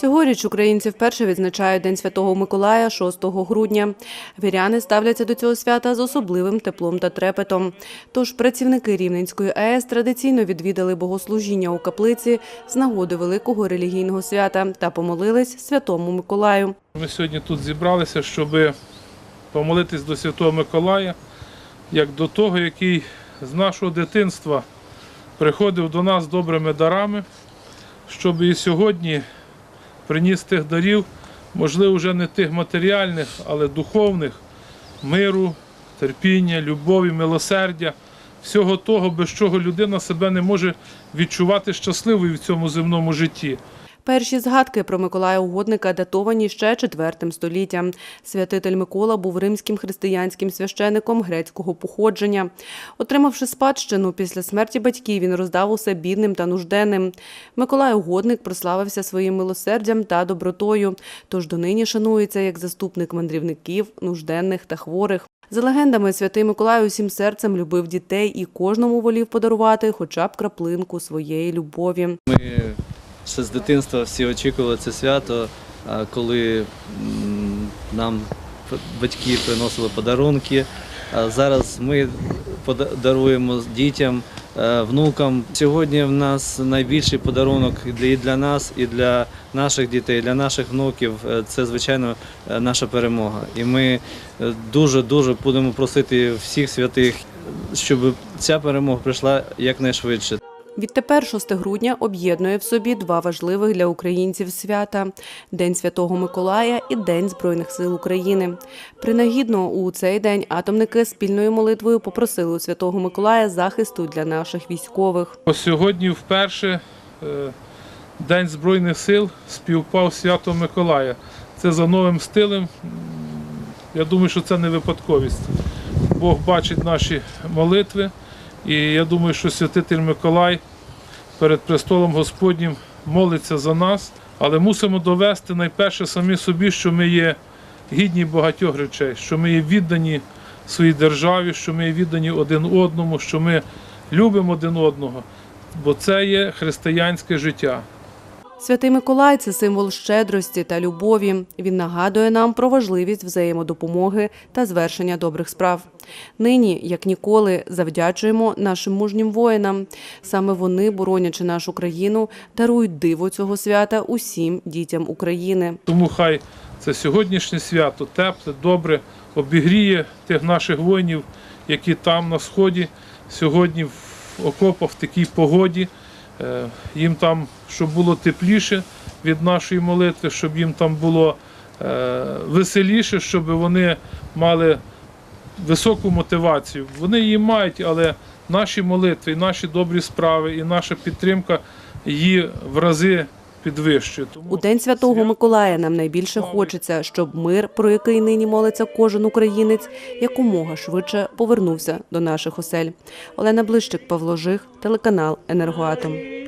Цьогоріч українці вперше відзначають День Святого Миколая 6 грудня. Віряни ставляться до цього свята з особливим теплом та трепетом. Тож працівники Рівненської АЕС традиційно відвідали богослужіння у каплиці з нагоди великого релігійного свята та помолились Святому Миколаю. Ми сьогодні тут зібралися, щоб помолитись до Святого Миколая, як до того, який з нашого дитинства приходив до нас добрими дарами, щоб і сьогодні приніс тих дарів, можливо, вже не тих матеріальних, але духовних, миру, терпіння, любові, милосердя, всього того, без чого людина себе не може відчувати щасливою в цьому земному житті. Перші згадки про Миколая Угодника датовані ще IV століттям. Святитель Микола був римським християнським священиком грецького походження. Отримавши спадщину, після смерті батьків він роздав усе бідним та нужденним. Миколай Угодник прославився своїм милосердям та добротою, тож донині шанується як заступник мандрівників, нужденних та хворих. За легендами, святий Миколай усім серцем любив дітей і кожному волів подарувати хоча б краплинку своєї любові. Ми ще з дитинства всі очікували це свято, коли нам батьки приносили подарунки. Зараз ми даруємо дітям, е, внукам. Сьогодні в нас найбільший подарунок і для- нас, і для наших дітей, і для наших внуків. Е, Це звичайно е, наша перемога. І ми е, дуже дуже будемо просити всіх святих, щоб ця перемога прийшла якнайшвидше. Відтепер 6 грудня об'єднує в собі два важливих для українців свята День Святого Миколая і День Збройних сил України. Принагідно у цей день атомники спільною молитвою попросили у Святого Миколая захисту для наших військових. Сьогодні вперше е, День Збройних сил співпав з святом Миколая. Це за новим стилем. Я думаю, що це не випадковість. Бог бачить наші молитви, і я думаю, що святитель Миколай перед престолом Господнім молиться за нас, але мусимо довести найперше самі собі, що ми є гідні багатьох речей, що ми є віддані своїй державі, що ми є віддані один одному, що ми любимо один одного, бо це є християнське життя. Святий Миколай це символ щедрості та любові. Він нагадує нам про важливість взаємодопомоги та звершення добрих справ. Нині, як ніколи, завдячуємо нашим мужнім воїнам. Саме вони, боронячи нашу країну, дарують диво цього свята усім дітям України. Тому хай це сьогоднішнє свято тепле, добре, обігріє тих наших воїнів, які там на сході сьогодні в окопах в такій погоді. Е, Їм там, щоб було тепліше від нашої молитви, щоб їм там було е, веселіше, щоб вони мали високу мотивацію. Вони її мають, але наші молитви, наші добрі справи, і наша підтримка її в рази підвищує. У День Святого Миколая нам найбільше хочеться, щоб мир, про який нині молиться кожен українець, якомога швидше повернувся до наших осель. Олена Блищик, Павло Жих, телеканал Енергоатом.